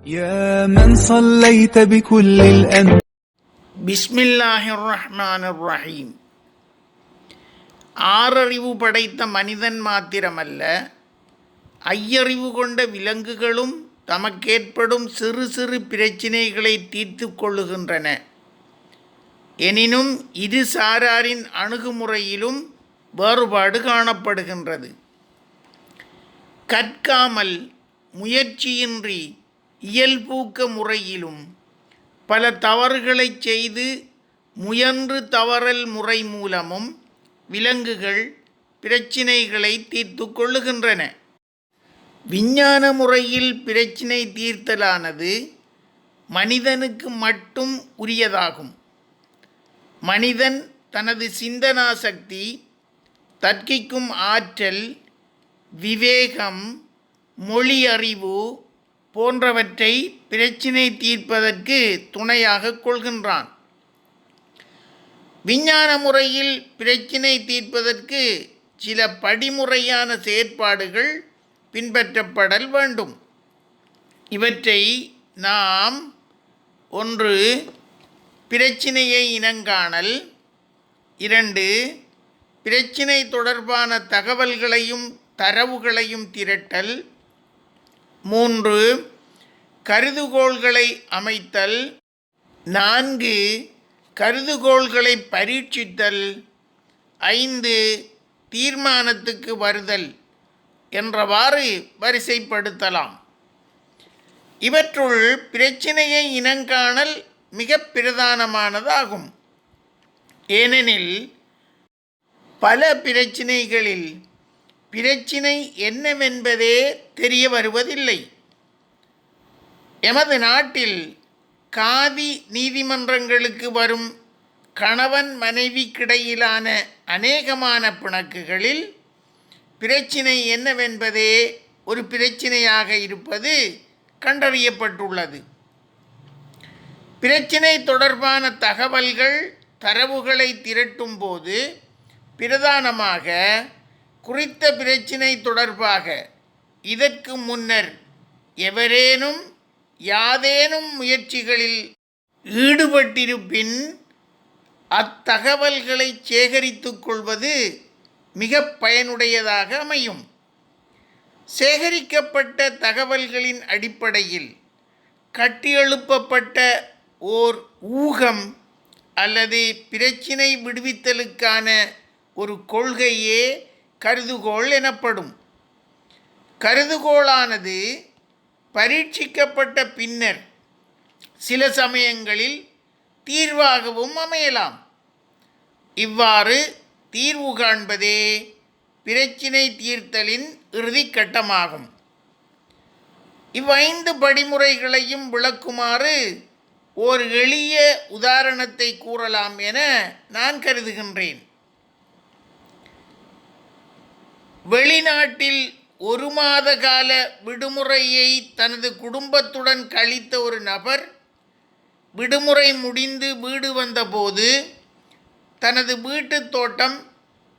يا من صليت بكل الأنبياء பிஸ்மில்லாஹிர் ரஹ்மானிர் ரஹீம் ஆறறிவு படைத்த மனிதன் மாத்திரமல்ல ஐயறிவு கொண்ட விலங்குகளும் தமக்கேற்படும் சிறு சிறு பிரச்சினைகளை தீர்த்து கொள்ளுகின்றன எனினும் இரு சாராரின் அணுகுமுறையிலும் வேறுபாடு காணப்படுகின்றது கற்காமல் முயற்சியின்றி இயல்பூக்க முறையிலும் பல தவறுகளைச் செய்து முயன்று தவறல் முறை மூலமும் விலங்குகள் பிரச்சினைகளை தீர்த்து கொள்ளுகின்றன. விஞ்ஞான முறையில் பிரச்சினை தீர்த்தலானது மனிதனுக்கு மட்டும் உரியதாகும். மனிதன் தனது சிந்தனா சக்தி தர்க்கிக்கும் ஆற்றல் விவேகம் மொழி அறிவு போன்றவற்றை பிரச்சினை தீர்ப்பதற்கு துணையாக கொள்கின்றான். விஞ்ஞான முறையில் பிரச்சினை தீர்ப்பதற்கு சில படிமுறையான செயற்பாடுகள் பின்பற்றப்படல் வேண்டும். இவற்றை நாம் ஒன்று பிரச்சினையை இனங்காணல். இரண்டு பிரச்சினை தொடர்பான தகவல்களையும் தரவுகளையும் திரட்டல். மூன்று கருதுகோள்களை அமைத்தல். நான்கு கருதுகோள்களை பரீட்சித்தல். ஐந்து தீர்மானத்துக்கு வருதல் என்றவாறு வரிசைப்படுத்தலாம். இவற்றுள் பிரச்சினையை இனங்காணல் மிக பிரதானமானதாகும். ஏனெனில் பல பிரச்சினைகளில் பிரச்சினை என்னவென்பதே தெரிய வருவதில்லை. எமது நாட்டில் காதி நீதிமன்றங்களுக்கு வரும் கணவன் மனைவிக்கிடையிலான அநேகமான பிணக்குகளில் பிரச்சினை என்னவென்பதே ஒரு பிரச்சினையாக இருப்பது கண்டறியப்பட்டுள்ளது. பிரச்சினை தொடர்பான தகவல்கள் தரவுகளை திரட்டும் போது பிரதானமாக குறித்த பிரச்சினை தொடர்பாக இதற்கு முன்னர் எவரேனும் யாதேனும் முயற்சிகளில் ஈடுபட்டிருப்பின் அத்தகவல்களை சேகரித்துக் கொள்வது மிக பயனுடையதாக அமையும். சேகரிக்கப்பட்ட தகவல்களின் அடிப்படையில் கட்டியெழுப்பப்பட்ட ஓர் ஊகம் அல்லது பிரச்சினை விடுவித்தலுக்கான ஒரு கொள்கையே கருதுகோள் எனப்படும். கருதுகோளானது பரீட்சிக்கப்பட்ட பின்னர் சில சமயங்களில் தீர்வாகவும் அமையலாம். இவ்வாறு தீர்வு காண்பதே பிரச்சினை தீர்த்தலின் இறுதிக்கட்டமாகும் இவ்வைந்து படிமுறைகளையும் விளக்குமாறு ஓர் எளிய உதாரணத்தை கூறலாம் என நான் கருதுகின்றேன். வெளிநாட்டில் ஒரு மாத கால விடுமுறையை தனது குடும்பத்துடன் கழித்த ஒரு நபர் விடுமுறை முடிந்து வீடு வந்தபோது தனது வீட்டுத் தோட்டம்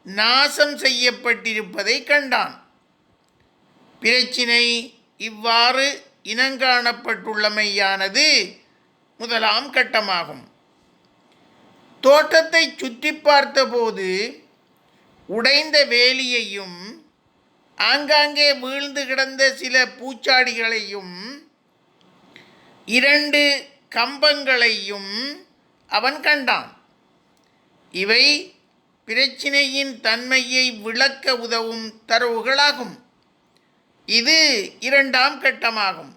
நாசம் செய்யப்பட்டிருப்பதை கண்டான். பிரச்சினை இவ்வாறு இனங்காணப்பட்டுள்ளமையானது முதலாம் கட்டமாகும். தோட்டத்தை சுற்றி பார்த்தபோது உடைந்த வேலியையும் ஆங்காங்கே வீழ்ந்து கிடந்த சில பூச்சாடிகளையும் இரண்டு கம்பங்களையும் அவன் கண்டான். இவை பிரச்சினையின் தன்மையை விளக்க உதவும் தரவுகளாகும். இது இரண்டாம் கட்டமாகும்.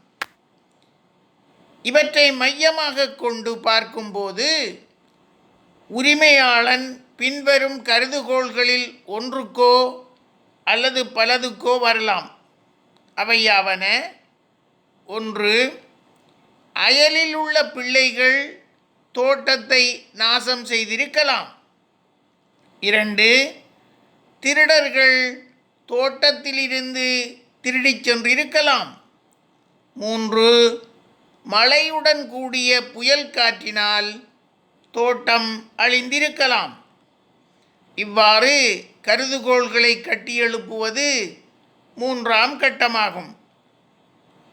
இவற்றை மையமாக கொண்டு பார்க்கும்போது உரிமையாளன் பின்வரும் கருதுகோள்களில் ஒன்றுக்கோ அல்லது பலதுக்கோ வரலாம். அவையாவன ஒன்று அயலில் உள்ள பிள்ளைகள் தோட்டத்தை நாசம் செய்திருக்கலாம். இரண்டு திருடர்கள் தோட்டத்திலிருந்து திருடிச் சென்றிருக்கலாம். மூன்று மழையுடன் கூடிய புயல் காற்றினால் தோட்டம் அழிந்திருக்கலாம். இவ்வாறு கருதுகோள்களை கட்டியெழுப்புவது மூன்றாம் கட்டமாகும்.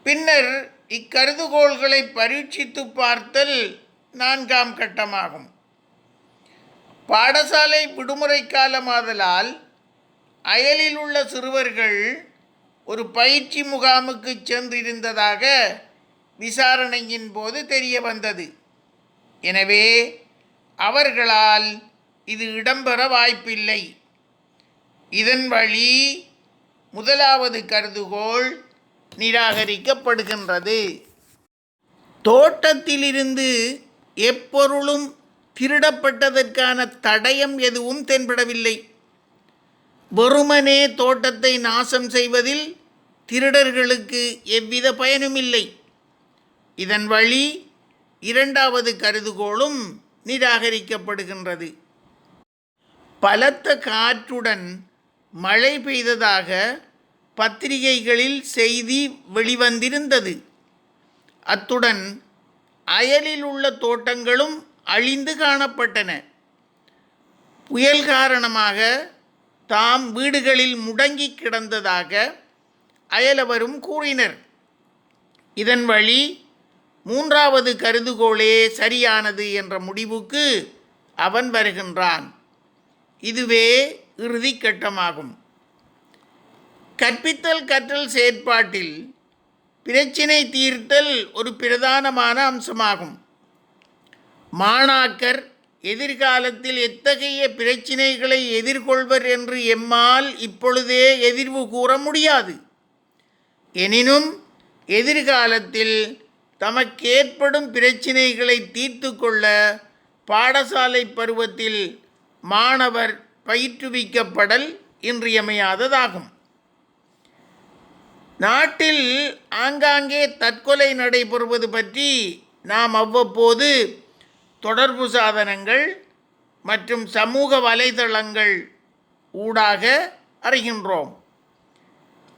பின்னர் இக்கருதுகோள்களை பரீட்சித்து பார்த்தல் நான்காம் கட்டமாகும். பாடசாலை விடுமுறை காலமாதலால் அயலில் உள்ள சிறுவர்கள் ஒரு பயிற்சி முகாமுக்கு சென்றிருந்ததாக விசாரணையின் போது தெரிய வந்தது. எனவே அவர்களால் இது இடம்பெற வாய்ப்பில்லை. இதன் வழி முதலாவது கருதுகோள் நிராகரிக்கப்படுகின்றது. தோட்டத்திலிருந்து எப்பொருளும் திருடப்பட்டதற்கான தடயம் எதுவும் தென்படவில்லை. வெறுமனே தோட்டத்தை நாசம் செய்வதில் திருடர்களுக்கு எவ்வித பயனும் இல்லை இதன் வழி இரண்டாவது கருதுகோளும் நிராகரிக்கப்படுகின்றது. பலத்த காற்றுடன் மழை பெய்ததாக பத்திரிகைகளில் செய்தி வெளிவந்திருந்தது. அத்துடன் அயலில் உள்ள தோட்டங்களும் அழிந்து காணப்பட்டன. புயல் காரணமாக தாம் வீடுகளில் முடங்கி கிடந்ததாக அயலவரும் கூறினர். இதன் வழி மூன்றாவது கருதுகோளே சரியானது என்ற முடிவுக்கு அவன் வருகின்றான். இதுவே இறுதி கட்டமாகும். கற்பித்தல் கற்றல் செயற்பாட்டில் பிரச்சினை தீர்த்தல் ஒரு பிரதானமான அம்சமாகும். மாணாக்கர் எதிர்காலத்தில் எத்தகைய பிரச்சினைகளை எதிர்கொள்வர் என்று எம்மால் இப்பொழுதே எதிர்வு கூற முடியாது. எனினும் எதிர்காலத்தில் தமக்கேற்படும் பிரச்சினைகளை தீர்த்து கொள்ள பாடசாலை பருவத்தில் மாணவர் பயிற்றுவிக்கப்படல் இன்றியமையாததாகும். நாட்டில் ஆங்காங்கே தற்கொலை நடைபெறுவது பற்றி நாம் அவ்வப்போது தொடர்பு சாதனங்கள் மற்றும் சமூக வலைதளங்கள் ஊடாக அறிகின்றோம்.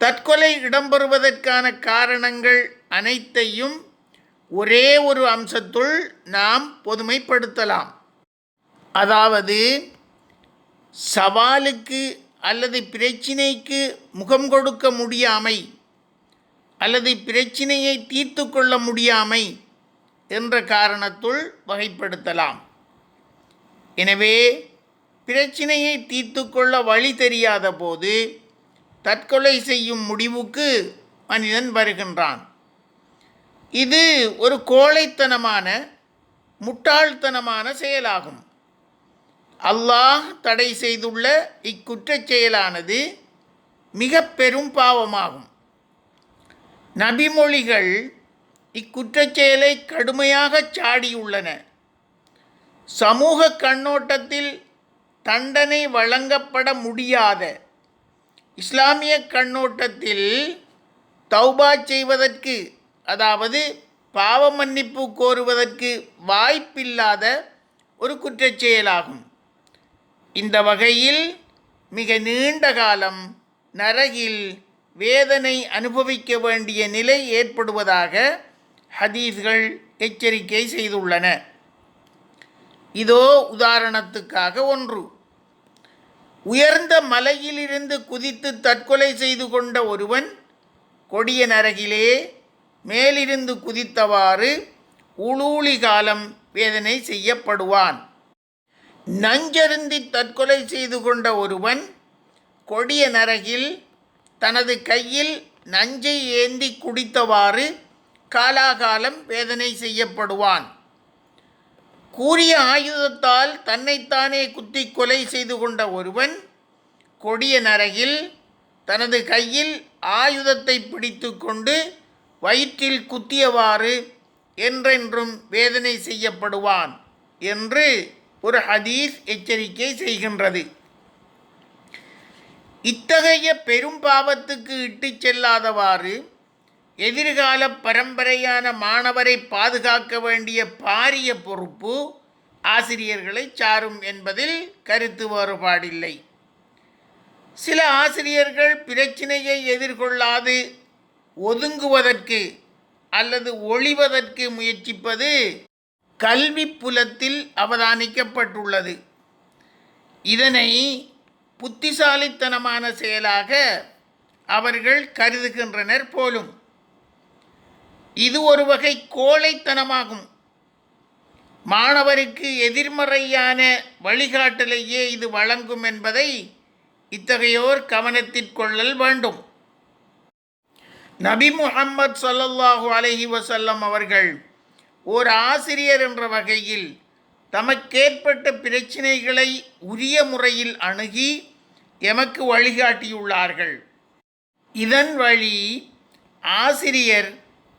தற்கொலை இடம்பெறுவதற்கான காரணங்கள் அனைத்தையும் ஒரே ஒரு அம்சத்துள் நாம் பொதுமைப்படுத்தலாம். அதாவது சவாலுக்கு அல்லது பிரச்சினைக்கு முகம் கொடுக்க முடியாமை அல்லது பிரச்சினையை தீர்த்து கொள்ள முடியாமை என்ற காரணத்துள் வகைப்படுத்தலாம். எனவே பிரச்சினையை தீர்த்து கொள்ள வழி தெரியாத போது தற்கொலை செய்யும் முடிவுக்கு மனிதன் வருகின்றான். இது ஒரு கோழைத்தனமான முட்டாள்தனமான செயலாகும். அல்லாஹ் தடை செய்துள்ள இக்குற்றச் செயலானது மிக பெரும் பாவமாகும். நபிமொழிகள் இக்குற்றச் செயலை கடுமையாக சாடியுள்ளன. சமூக கண்ணோட்டத்தில் தண்டனை வழங்கப்பட முடியாத இஸ்லாமிய கண்ணோட்டத்தில் தௌபா செய்வதற்கு அதாவது பாவ மன்னிப்பு கோருவதற்கு வாய்ப்பில்லாத ஒரு குற்றச்செயலாகும் இந்த வகையில் மிக நீண்ட காலம் நரகில் வேதனை அனுபவிக்க வேண்டிய நிலை ஏற்படுவதாக ஹதீஸ்கள் எச்சரிக்கை செய்துள்ளன. இதோ உதாரணத்துக்காக ஒன்று. உயர்ந்த மலையிலிருந்து குதித்து தற்கொலை செய்து கொண்ட ஒருவன் கொடிய நரகிலே மேலிருந்து குதித்தவாறு உளூலி காலம் வேதனை செய்யப்படுவான். நஞ்சருந்தி தற்கொலை செய்து கொண்ட ஒருவன் கொடிய நரகில் தனது கையில் நஞ்சை ஏந்தி குடித்தவாறு காலாகாலம் வேதனை செய்யப்படுவான். கூறிய ஆயுதத்தால் தன்னைத்தானே குத்தி கொலை செய்து கொண்ட ஒருவன் கொடிய நரகில் தனது கையில் ஆயுதத்தை பிடித்து கொண்டு வயிற்றில் குத்தியவாறு என்றென்றும் வேதனை செய்யப்படுவான் என்று ஒரு ஹதீஸ் எச்சரிக்கை செய்கின்றது. இத்தகைய பெரும் பாவத்துக்கு இட்டுச் செல்லாதவாறு எதிர்கால பரம்பரையான மாணவரை பாதுகாக்க வேண்டிய பாரிய பொறுப்பு ஆசிரியர்களை சாரும் என்பதில் கருத்து வேறுபாடில்லை. சில ஆசிரியர்கள் பிரச்சினையை எதிர்கொள்ளாது ஒதுங்குவதற்கு அல்லது ஒழிவதற்கு முயற்சிப்பது கல்வி புலத்தில் அவதானிக்கப்பட்டுள்ளது. இதனை புத்திசாலித்தனமான செயலாக அவர்கள் கருதுகின்றனர் போலும். இது ஒரு வகை கோழைத்தனமாகும். மாணவருக்கு எதிர்மறையான வழிகாட்டலையே இது வழங்கும் என்பதை இத்தகையோர் கவனத்திற்கொள்ளல் வேண்டும். நபி முஹம்மது சல்லல்லாஹு அலஹி வசல்லம் அவர்கள் ஓர் ஆசிரியர் என்ற வகையில் தமக்கேற்பட்ட பிரச்சினைகளை உரிய முறையில் அணுகி எமக்கு வழிகாட்டியுள்ளார்கள். இதன் வழி ஆசிரியர்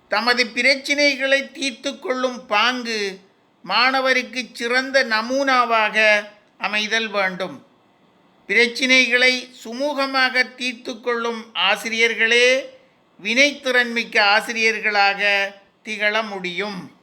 தமது பிரச்சினைகளை தீர்த்து கொள்ளும் பாங்கு மாணவருக்கு சிறந்த நமூனாவாக அமைதல் வேண்டும். பிரச்சினைகளை சுமூகமாக தீர்த்து கொள்ளும் ஆசிரியர்களே வினைத்திறன்மிக்க ஆசிரியர்களாக திகழ முடியும்.